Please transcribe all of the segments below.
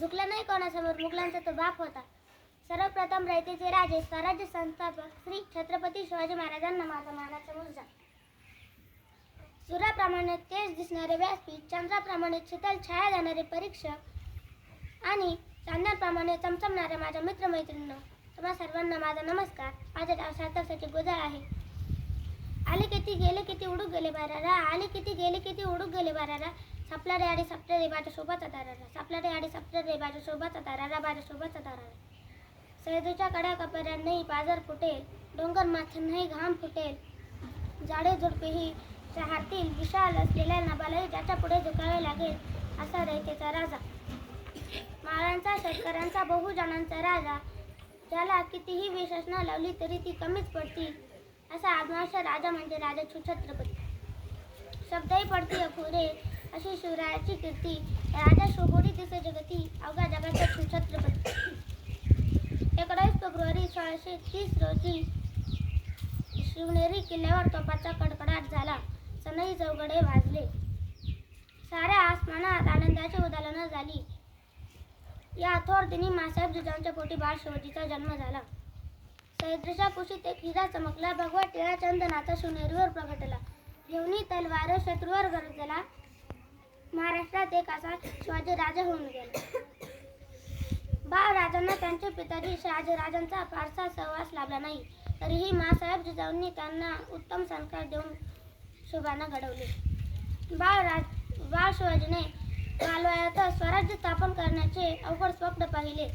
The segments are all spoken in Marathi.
झुकला नाही कोणासमोर मुघलांचा तो बाप होता. सर्वप्रथम रयतेचे राजे स्वराज्य संस्थापक श्री छत्रपती शिवाजी महाराजांना माझा मानाचा मुलगा. सूर्याप्रमाणे तेज दिसणारे व्यासपीठ चंद्राप्रमाणे शीतल छाया जाणारे परीक्षक आणि चांदण्याप्रमाणे चमचमणाऱ्या माझ्या मित्रमैत्रिणींनो तुम्हा सर्वांना माझा नमस्कार. माझे नाव सार्थकसाठी गुजर आहे. आले किती गेले किती उडूक गेले बाराला आले किती गेले किती उडूक गेले बाराला सापला रे आडे सापला रे माझ्या तारारा सापला रे. आडे सापला रे माझ्या शोभाचा तारारा माझ्या शोभाचा तारारा सैदूच्या कड्या कपऱ्यांनाही पाजर फुटेल. डोंगर माथ्यांनाही घाम फुटेल. झाडे झुडपेही चहातील विशाल असलेल्या नभालाही ज्याच्या पुढे झुकावे लागेल असा रयतेचा राजा. माळांचा शेतकऱ्यांचा बहुजनांचा राजा ज्याला कितीही विशेषणं लावली तरी ती कमीच पडतील असा आदमार्श राजा म्हणजे राजा छत्रपती. शब्दही पडती अपुरे. अशी शिवरायाची कीर्ती राजा शोभोडी दिसे जगती अवघ्या जगाचा छत्रपती. एकोणावीस फेब्रुवारी सोळाशे तीस रोजी शिवनेरी किल्ल्यावर तोफाचा कडकडाट झाला. सनई चौघडे वाजले. साऱ्या आसमानात आनंदाची उदालनं झाली. या थोर दिनी मासाहेब जिजाऊंच्या पोटी बाळ शिवाजीचा जन्म झाला. सह्याद्रीच्या कुशीत एक हिरा चमकला. भगवा टिळा चंदनाचा शिवनेरीवर प्रगटला. घेऊनी तलवार शत्रूवर गरजला. महाराष्ट्रात एक असा शिवाजी राजा होऊन गेला. बाळ राजांना त्यांचे पिताजी शहाजीराजांचा फारसा सहवास लाभला नाही. तरीही मासाहेब जिजाऊंनी त्यांना उत्तम संस्कार देऊन शुभाना घडवले. बाळ राज बाळ शिवाजीने मालवायात स्वराज्य स्थापन करण्याचे अवघड स्वप्न पाहिले.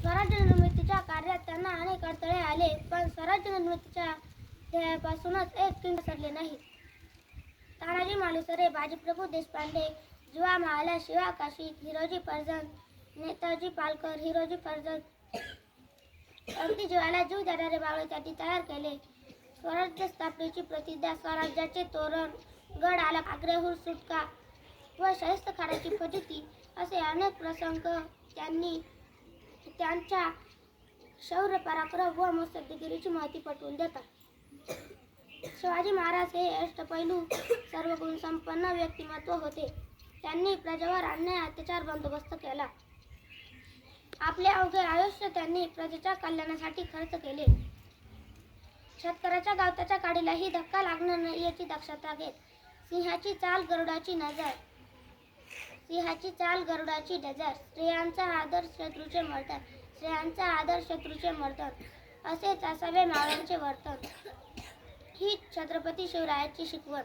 स्वराज्य निर्मितीच्या कार्यात त्यांना अनेक अडथळे आले पण स्वराज्य निर्मितीच्या ध्येयापासूनच एक किंग सरले नाही. तानाजी मालुसरे बाजीप्रभू देशपांडे जुवा महाला शिवा काशी हिरोजी फर्जन नेताजी पालकर हिरोजी फर्जन अगदी जीवाला जीव देणारे बावळे त्यांनी तयार केले स्वराज्य स्थापनेची प्रतिज्ञा स्वराज्याचे तोरण गड आला आग्र्याहून सुटका व शहिस्त खानाची फजिती असे अनेक प्रसंग त्यांनी त्यांच्या शौर्य पराक्रम व मुत्सद्देगिरीची माहिती पटवून देतात शिवाजी महाराज हे अष्टपैलू सर्व गुण संपन्न व्यक्तिमत्व होते. त्यांनी प्रजेवर अन्याय अत्याचार बंदोबस्त केला. आपले अवघे आयुष्य त्यांनी प्रजेच्या कल्याणासाठी खर्च केले. शेतकऱ्याच्या गावताच्या काडीलाही धक्का लागणार नाही याची दक्षता घेत सिंहाची चाल गरुडाची नजर. सिंहाची चाल गरुडाची नजर. स्त्रियांचा आदर शत्रूचे मर्दन. स्त्रियांचा आदर शत्रूचे मर्दन. असेच असावे मावळ्यांचे वर्तन. ही छत्रपती शिवरायाची शिकवण.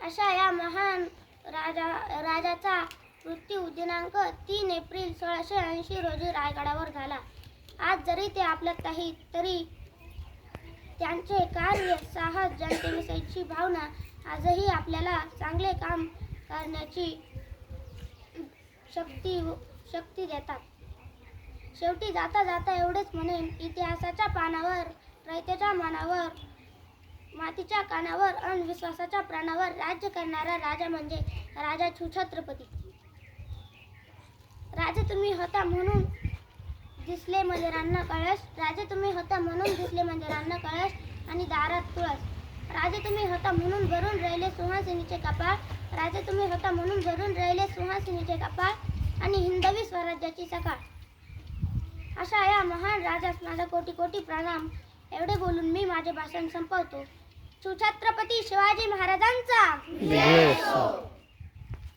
अशा या महान राजा राजाचा मृत्यू दिनांक तीन एप्रिल सोळाशे ऐंशी रोजी रायगडावर झाला. आज जरी ते आपल्यात काही तरी त्यांचे कार्य साहस जनतेविषयीची भावना आजही आपल्याला चांगले काम करण्याची शक्ती शक्ती देतात. शेवटी जाता जाता एवढेच म्हणेन इतिहासाच्या पानावर रयतेच्या मनावर मातीच्या कानावर अंधविश्वासाच्या प्राणावर राज्य करणारा राजा म्हणजे राजा छत्रपती. राजे तुम्ही होता म्हणून दिसले मंदिरांना कळस. राजे तुम्ही होता म्हणून दिसले मंदिरांना कळस आणि दारात तुळस. राजे तुम्ही होता म्हणून भरून राहिले सुहासिनीचे कपाळ. राजे तुम्ही होता म्हणून भरून राहिले सुहासिनीचे कपाळ आणि हिंदवी स्वराज्याची सकाळ. अशा या महान राजास माझा कोटी कोटी प्रणाम एवढे बोलून मी माझे भाषण संपवतो. सुछत्रपती शिवाजी महाराजांचा.